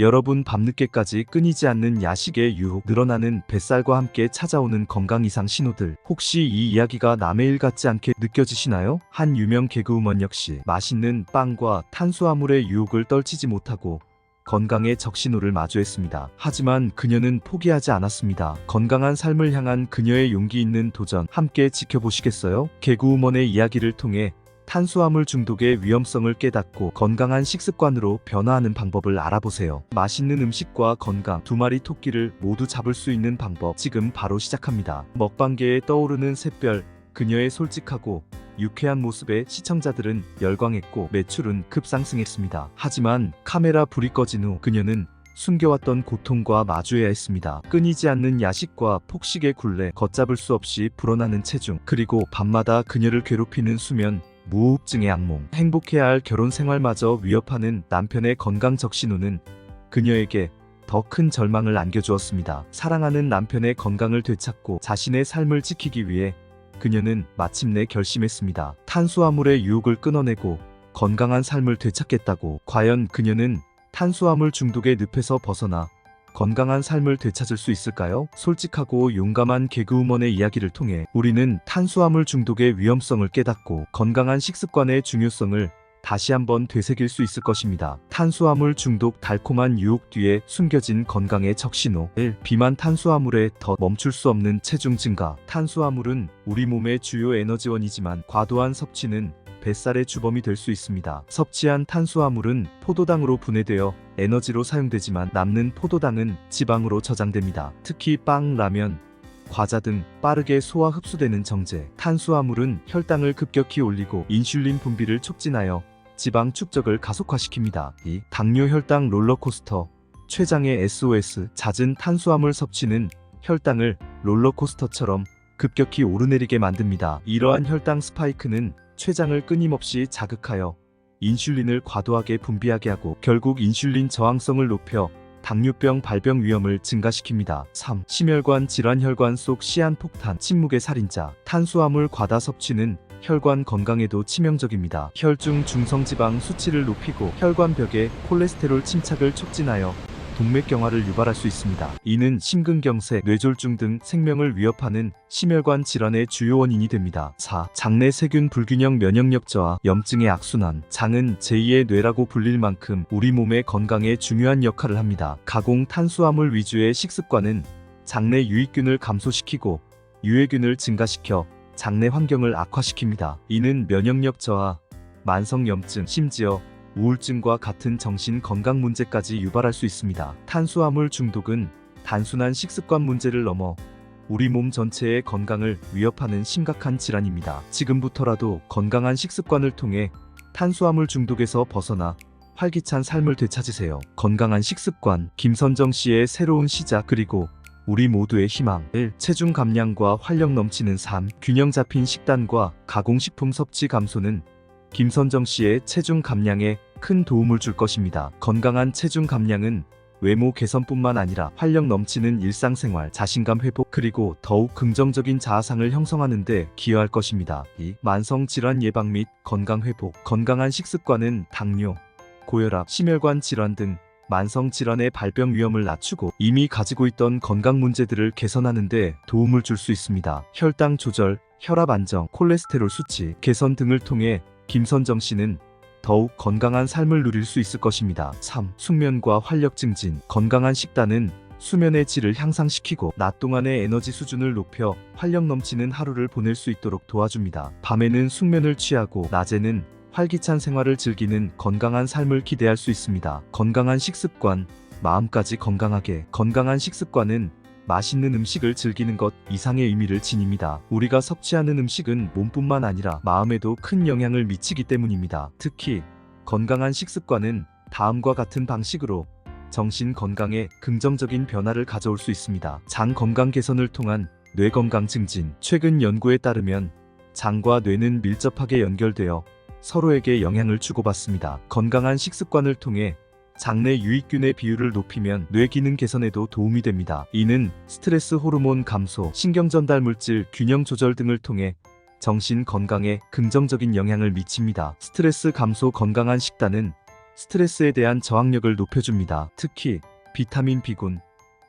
여러분 밤늦게까지 끊이지 않는 야식의 유혹, 늘어나는 뱃살과 함께 찾아오는 건강 이상 신호들. 혹시 이 이야기가 남의 일 같지 않게 느껴지시나요? 한 유명 개그우먼 역시 맛있는 빵과 탄수화물의 유혹을 떨치지 못하고 건강의 적신호를 마주했습니다. 하지만 그녀는 포기하지 않았습니다. 건강한 삶을 향한 그녀의 용기 있는 도전 함께 지켜보시겠어요? 개그우먼의 이야기를 통해 탄수화물 중독의 위험성을 깨닫고 건강한 식습관으로 변화하는 방법을 알아보세요. 맛있는 음식과 건강 두 마리 토끼를 모두 잡을 수 있는 방법 지금 바로 시작합니다. 먹방계에 떠오르는 샛별 그녀의 솔직하고 유쾌한 모습에 시청자들은 열광했고 매출은 급상승했습니다. 하지만 카메라 불이 꺼진 후 그녀는 숨겨왔던 고통과 마주해야 했습니다. 끊이지 않는 야식과 폭식의 굴레, 걷잡을 수 없이 불어나는 체중, 그리고 밤마다 그녀를 괴롭히는 수면, 무호흡증의 악몽, 행복해야 할 결혼 생활마저 위협하는 남편의 건강 적신호는 그녀에게 더 큰 절망을 안겨주었습니다. 사랑하는 남편의 건강을 되찾고 자신의 삶을 지키기 위해 그녀는 마침내 결심했습니다. 탄수화물의 유혹을 끊어내고 건강한 삶을 되찾겠다고. 과연 그녀는 탄수화물 중독의 늪에서 벗어나 건강한 삶을 되찾을 수 있을까요? 솔직하고 용감한 개그우먼의 이야기를 통해 우리는 탄수화물 중독의 위험성을 깨닫고 건강한 식습관의 중요성을 다시 한번 되새길 수 있을 것입니다. 탄수화물 중독 달콤한 유혹 뒤에 숨겨진 건강의 적신호 1. 비만 탄수화물에 더 멈출 수 없는 체중 증가 탄수화물은 우리 몸의 주요 에너지원이지만 과도한 섭취는 뱃살의 주범이 될 수 있습니다. 섭취한 탄수화물은 포도당으로 분해되어 에너지로 사용되지만 남는 포도당은 지방으로 저장됩니다. 특히 빵, 라면, 과자 등 빠르게 소화 흡수되는 정제, 탄수화물은 혈당을 급격히 올리고 인슐린 분비를 촉진하여 지방 축적을 가속화시킵니다. 2. 당뇨 혈당 롤러코스터 췌장의 SOS 잦은 탄수화물 섭취는 혈당을 롤러코스터처럼 급격히 오르내리게 만듭니다. 이러한 혈당 스파이크는 췌장을 끊임없이 자극하여 인슐린을 과도하게 분비하게 하고 결국 인슐린 저항성을 높여 당뇨병 발병 위험을 증가시킵니다. 3. 심혈관 질환 혈관 속 시한 폭탄 침묵의 살인자 탄수화물 과다 섭취는 혈관 건강에도 치명적입니다. 혈중 중성지방 수치를 높이고 혈관벽에 콜레스테롤 침착을 촉진하여 동맥경화를 유발할 수 있습니다. 이는 심근경색, 뇌졸중 등 생명을 위협하는 심혈관 질환의 주요 원인이 됩니다. 4. 장내 세균 불균형 면역력 저하, 염증의 악순환. 장은 제2의 뇌라고 불릴 만큼 우리 몸의 건강에 중요한 역할을 합니다. 가공 탄수화물 위주의 식습관은 장내 유익균을 감소시키고 유해균을 증가시켜 장내 환경을 악화시킵니다. 이는 면역력 저하, 만성 염증, 심지어 우울증과 같은 정신 건강 문제까지 유발할 수 있습니다. 탄수화물 중독은 단순한 식습관 문제를 넘어 우리 몸 전체의 건강을 위협하는 심각한 질환입니다. 지금부터라도 건강한 식습관을 통해 탄수화물 중독에서 벗어나 활기찬 삶을 되찾으세요. 건강한 식습관, 김선정 씨의 새로운 시작 그리고 우리 모두의 희망 1. 체중 감량과 활력 넘치는 삶 균형 잡힌 식단과 가공식품 섭취 감소는 김선정 씨의 체중 감량에 큰 도움을 줄 것입니다. 건강한 체중 감량은 외모 개선뿐만 아니라 활력 넘치는 일상생활, 자신감 회복, 그리고 더욱 긍정적인 자아상을 형성하는 데 기여할 것입니다. 2. 만성 질환 예방 및 건강 회복. 건강한 식습관은 당뇨, 고혈압, 심혈관 질환 등 만성 질환의 발병 위험을 낮추고 이미 가지고 있던 건강 문제들을 개선하는 데 도움을 줄 수 있습니다. 혈당 조절, 혈압 안정, 콜레스테롤 수치 개선 등을 통해 김선정 씨는 더욱 건강한 삶을 누릴 수 있을 것입니다. 3. 숙면과 활력 증진. 건강한 식단은 수면의 질을 향상시키고 낮 동안의 에너지 수준을 높여 활력 넘치는 하루를 보낼 수 있도록 도와줍니다. 밤에는 숙면을 취하고 낮에는 활기찬 생활을 즐기는 건강한 삶을 기대할 수 있습니다. 건강한 식습관, 마음까지 건강하게. 건강한 식습관은 맛있는 음식을 즐기는 것 이상의 의미를 지닙니다. 우리가 섭취하는 음식은 몸뿐만 아니라 마음에도 큰 영향을 미치기 때문입니다. 특히 건강한 식습관은 다음과 같은 방식으로 정신 건강에 긍정적인 변화를 가져올 수 있습니다. 장 건강 개선을 통한 뇌 건강 증진. 최근 연구에 따르면 장과 뇌는 밀접하게 연결되어 서로에게 영향을 주고받습니다. 건강한 식습관을 통해 장내 유익균의 비율을 높이면 뇌 기능 개선에도 도움이 됩니다. 이는 스트레스 호르몬 감소, 신경 전달 물질 균형 조절 등을 통해 정신 건강에 긍정적인 영향을 미칩니다. 스트레스 감소 건강한 식단은 스트레스에 대한 저항력을 높여줍니다. 특히 비타민 B군,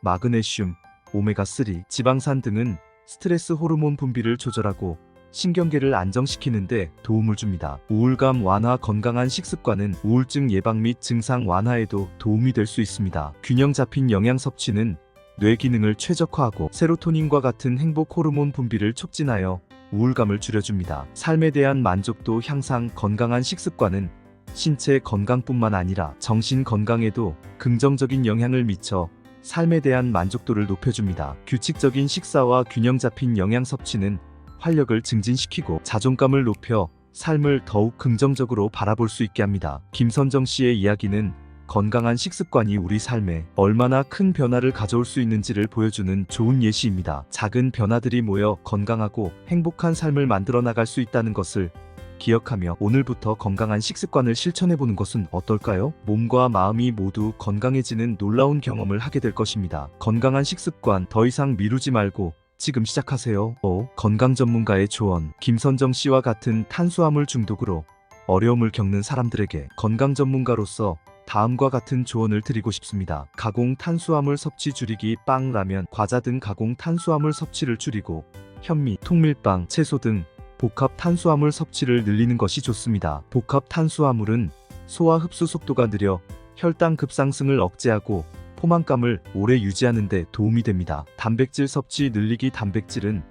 마그네슘, 오메가3, 지방산 등은 스트레스 호르몬 분비를 조절하고 신경계를 안정시키는데 도움을 줍니다. 우울감 완화 건강한 식습관은 우울증 예방 및 증상 완화에도 도움이 될 수 있습니다. 균형 잡힌 영양 섭취는 뇌 기능을 최적화하고 세로토닌과 같은 행복 호르몬 분비를 촉진하여 우울감을 줄여줍니다. 삶에 대한 만족도 향상 건강한 식습관은 신체 건강뿐만 아니라 정신 건강에도 긍정적인 영향을 미쳐 삶에 대한 만족도를 높여줍니다. 규칙적인 식사와 균형 잡힌 영양 섭취는 활력을 증진시키고 자존감을 높여 삶을 더욱 긍정적으로 바라볼 수 있게 합니다. 김선정 씨의 이야기는 건강한 식습관이 우리 삶에 얼마나 큰 변화를 가져올 수 있는지를 보여주는 좋은 예시입니다. 작은 변화들이 모여 건강하고 행복한 삶을 만들어 나갈 수 있다는 것을 기억하며 오늘부터 건강한 식습관을 실천해 보는 것은 어떨까요? 몸과 마음이 모두 건강해지는 놀라운 경험을 하게 될 것입니다. 건강한 식습관 더 이상 미루지 말고 지금 시작하세요. 어, 건강 전문가의 조언. 김선정 씨와 같은 탄수화물 중독으로 어려움을 겪는 사람들에게 건강 전문가로서 다음과 같은 조언을 드리고 싶습니다. 가공 탄수화물 섭취 줄이기 빵, 라면, 과자 등 가공 탄수화물 섭취를 줄이고 현미, 통밀빵, 채소 등 복합 탄수화물 섭취를 늘리는 것이 좋습니다. 복합 탄수화물은 소화 흡수 속도가 느려 혈당 급상승을 억제하고 포만감을 오래 유지하는 데 도움이 됩니다. 단백질 섭취 늘리기 단백질은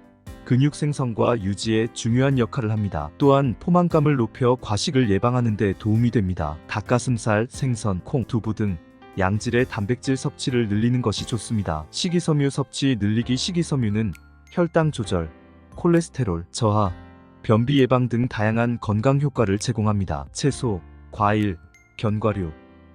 근육 생성과 유지에 중요한 역할을 합니다. 또한 포만감을 높여 과식을 예방하는 데 도움이 됩니다. 닭가슴살, 생선, 콩, 두부 등 양질의 단백질 섭취를 늘리는 것이 좋습니다. 식이섬유 섭취 늘리기 식이섬유는 혈당 조절, 콜레스테롤 저하, 변비 예방 등 다양한 건강 효과를 제공합니다. 채소, 과일, 견과류,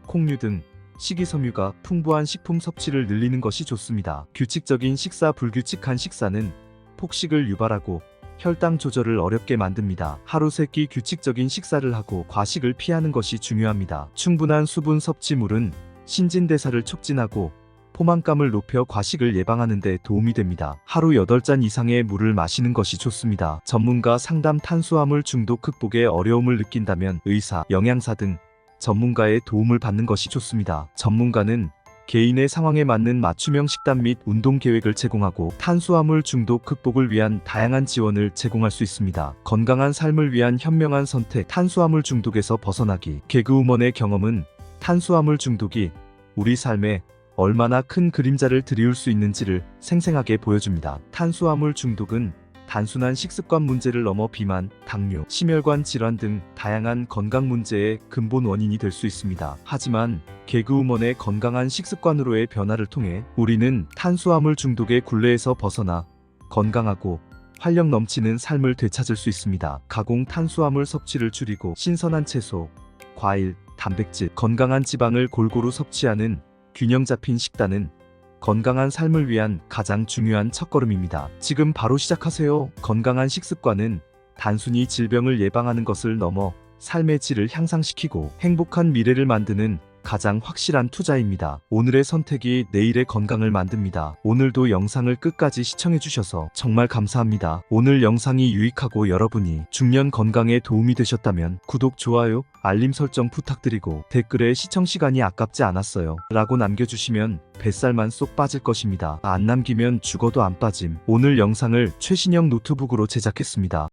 콩류 등 식이섬유가 풍부한 식품 섭취를 늘리는 것이 좋습니다. 규칙적인 식사 불규칙한 식사는 폭식을 유발하고 혈당 조절을 어렵게 만듭니다. 하루 세끼 규칙적인 식사를 하고 과식을 피하는 것이 중요합니다. 충분한 수분 섭취물은 신진대사를 촉진하고 포만감을 높여 과식을 예방하는 데 도움이 됩니다. 하루 8잔 이상의 물을 마시는 것이 좋습니다. 전문가 상담 탄수화물 중독 극복에 어려움을 느낀다면 의사, 영양사 등 전문가의 도움을 받는 것이 좋습니다. 전문가는 개인의 상황에 맞는 맞춤형 식단 및 운동 계획을 제공하고 탄수화물 중독 극복을 위한 다양한 지원을 제공할 수 있습니다. 건강한 삶을 위한 현명한 선택 탄수화물 중독에서 벗어나기 개그우먼의 경험은 탄수화물 중독이 우리 삶에 얼마나 큰 그림자를 드리울 수 있는지를 생생하게 보여줍니다. 탄수화물 중독은 단순한 식습관 문제를 넘어 비만, 당뇨, 심혈관 질환 등 다양한 건강 문제의 근본 원인이 될 수 있습니다. 하지만 개그우먼의 건강한 식습관으로의 변화를 통해 우리는 탄수화물 중독의 굴레에서 벗어나 건강하고 활력 넘치는 삶을 되찾을 수 있습니다. 가공 탄수화물 섭취를 줄이고 신선한 채소, 과일, 단백질, 건강한 지방을 골고루 섭취하는 균형 잡힌 식단은 건강한 삶을 위한 가장 중요한 첫걸음입니다. 지금 바로 시작하세요. 건강한 식습관은 단순히 질병을 예방하는 것을 넘어 삶의 질을 향상시키고 행복한 미래를 만드는 가장 확실한 투자입니다. 오늘의 선택이 내일의 건강을 만듭니다. 오늘도 영상을 끝까지 시청해주셔서 정말 감사합니다. 오늘 영상이 유익하고 여러분이 중년 건강에 도움이 되셨다면 구독, 좋아요, 알림 설정 부탁드리고 댓글에 시청 시간이 아깝지 않았어요. 라고 남겨주시면 뱃살만 쏙 빠질 것입니다. 안 남기면 죽어도 안 빠짐. 오늘 영상을 최신형 노트북으로 제작했습니다.